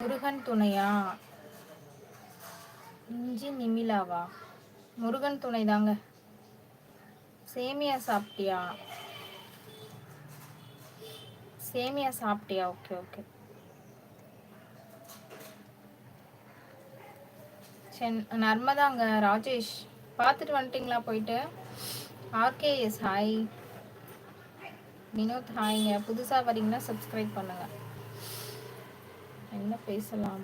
முருகன் துணையா? இஞ்சி நிமிலாவா? முருகன் துணை தாங்க சேமியா சாப்பிட்டியா? சேமியா சாப்பிட்டியா? Okay okay. சென் நர்மதாங்க ராஜேஷ். பார்த்துட்டு வந்துட்டிங்களா போயிட்டு? RKS hi. வினோத் ஹாய்ங்க. புதுசாக வரீங்கன்னா சப்ஸ்கிரைப் பண்ணுங்கள் என்ன பேசலாம்?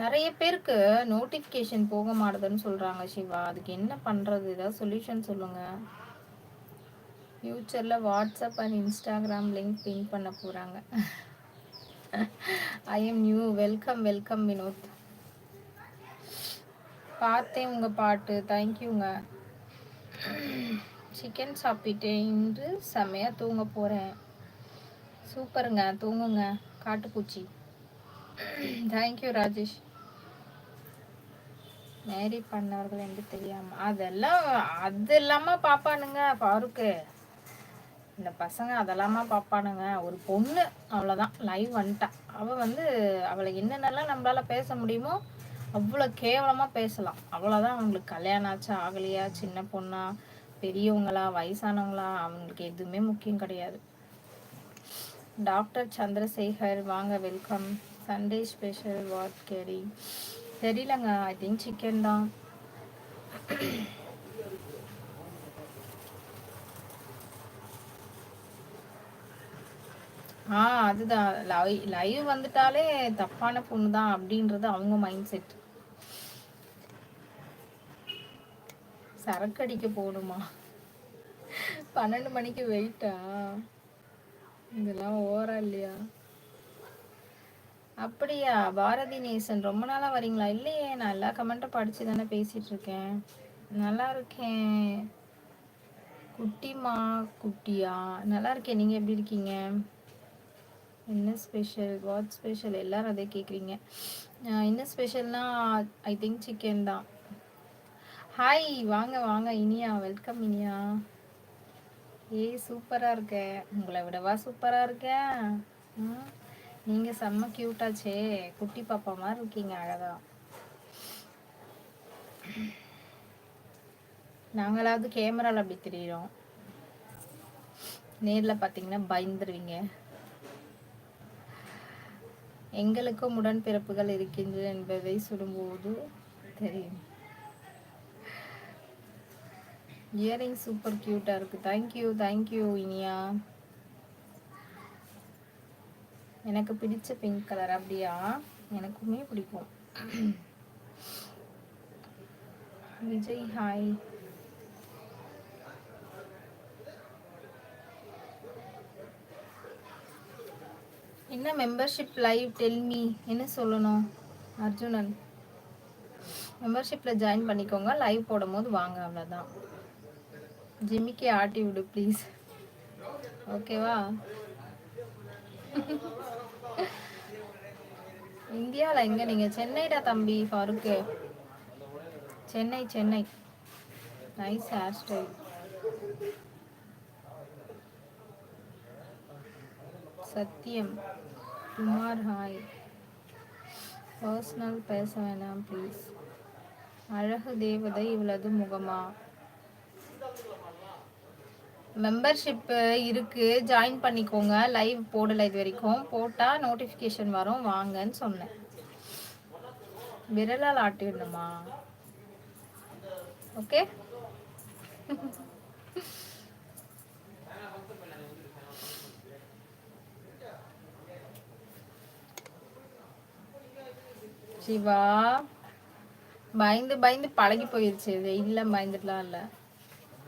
நிறைய பேருக்கு நோட்டிஃபிகேஷன் போக மாட்டுதுன்னு சொல்கிறாங்க சிவா. அதுக்கு என்ன பண்ணுறது ஏதாவது சொல்யூஷன் சொல்லுங்கள் ஃப்யூச்சரில் WhatsApp and Instagram link pin பண்ண போகிறாங்க I am new welcome welcome Vinod. பார்த்தேன் உங்கள் பாட்டு. தேங்க்யூங்க சிக்கன் சாப்பிட்டேன் இன்று செம்மையாக தூங்க போகிறேன் சூப்பருங்க தூங்குங்க. காட்டுப்பூச்சி. தேங்க்யூ ராஜேஷ். மேரி பண்ணவர்கள் என்று தெரியாம அதெல்லாம் அது இல்லாமல் பார்ப்பானுங்க ஃபாருக்கு இந்த பசங்க அதெல்லாமா பார்ப்பானுங்க ஒரு பொண்ணு அவ்வளோதான் லைவ் வந்துட்டா. அவள் வந்து அவளை என்னென்னலாம் நம்மளால பேச முடியுமோ அவ்வளோ கேவலமாக பேசலாம். அவ்வளோதான் அவங்களுக்கு கல்யாணம் ஆச்சா ஆகலையா சின்ன பொண்ணா பெரியவங்களா வயசானவங்களா அவங்களுக்கு எதுவுமே முக்கியம் கிடையாது. டாக்டர் சந்திரசேகர் வாங்க welcome. Sunday special what curry தெரியலங்க ஐ திங்க் சிக்கன் தான். ஆ அதுதான். லைவ் லைவ் வந்துட்டாலே தப்பான பொண்ணு தான் அப்படின்றது அவங்க மைண்ட் செட் சரக்கு அடிக்க போகணுமா? பன்னெண்டு மணிக்கு வெயிட்டா? இதெல்லாம் ஓரா இல்லையா? அப்படியா பாரதி நேசன் ரொம்ப நாளாக வரீங்களா? இல்லையே நான் எல்லா கமெண்ட்டும் படித்து தானே பேசிகிட்டு இருக்கேன். நல்லா இருக்கேன். குட்டிமா குட்டியா? நல்லா இருக்கேன் நீங்கள் எப்படி இருக்கீங்க? என்ன ஸ்பெஷல் வாட் ஸ்பெஷல் எல்லாரும் அதே கேட்குறீங்க என்ன ஸ்பெஷல்னா ஐ திங்க் சிக்கன் தான். ஹாய் வாங்க வாங்க இனியா. வெல்கம் இனியா. ஏய் சூப்பராக இருக்க. உங்களை விடவா சூப்பராக இருக்க? நீங்கள் செம்ம க்யூட்டாச்சே குட்டி பாப்பா மாதிரி இருக்கீங்க அழகா. நாங்களாவது கேமராவில் அப்படி தெரியிறோம். நேரில் பார்த்தீங்கன்னா பயந்துருவீங்க. எங்களுக்கும் உடன்பிறப்புகள் இருக்கின்றன என்பதை சொல்லும்போது தெரியும். இயரிங் சூப்பர் க்யூட்டாக இருக்குது தேங்க்யூ தேங்க்யூ இனியா. எனக்கு பிடிச்ச பிங்க் கலர் அப்படியா? எனக்குமே பிடிக்கும். விஜய் ஹாய் என்ன மெம்பர்ஷிப் லைவ் டெல்மி என்ன சொல்லணும்? அர்ஜுனன். மெம்பர்ஷிப்பில் ஜாயின் பண்ணிக்கோங்க. லைவ் போடும் போது வாங்க அவ்வளோதான் ஜிம்மிக்கே ஆட்டி விடு ப்ளீஸ் ஓகேவா? இந்தியாவில் எங்கே நீங்கள் சென்னைடா தம்பி ஃபருக்கு. Chennai Chennai. Nice hair style Sathyam Kumar hi personal பேச வேணாம் ப்ளீஸ் அழகு தேவதை இவ்வளவு முகமா? மெம்பர்ஷிப்பு இருக்குது ஜாயின் பண்ணிக்கோங்க. லைவ் போடலை இது வரைக்கும். போட்டால் நோட்டிஃபிகேஷன் வரும். வாங்கன்னு சொன்னேன். விரலால் ஆட்டிடணுமா? ஓகே சிவா பயந்து பயந்து பழகி போயிருச்சு. இல்லை பயந்துட்டுலாம் இல்லை.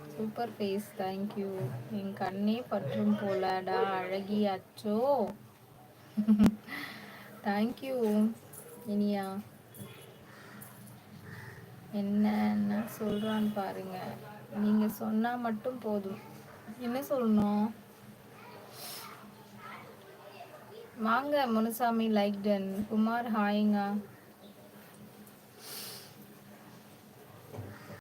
சூப்பர் ஃபேஸ் தேங்க்யூ என் கண்ணே பற்றும் போலடா அழகி அச்சோ. தேங்க்யூ இனியா. என்னென்ன சொல்கிறான்னு பாருங்க. நீங்கள் சொன்னால் மட்டும் போதும். என்ன சொல்லணும்? வாங்க முனுசாமி லைக் டன் குமார் ஹாய்ங்க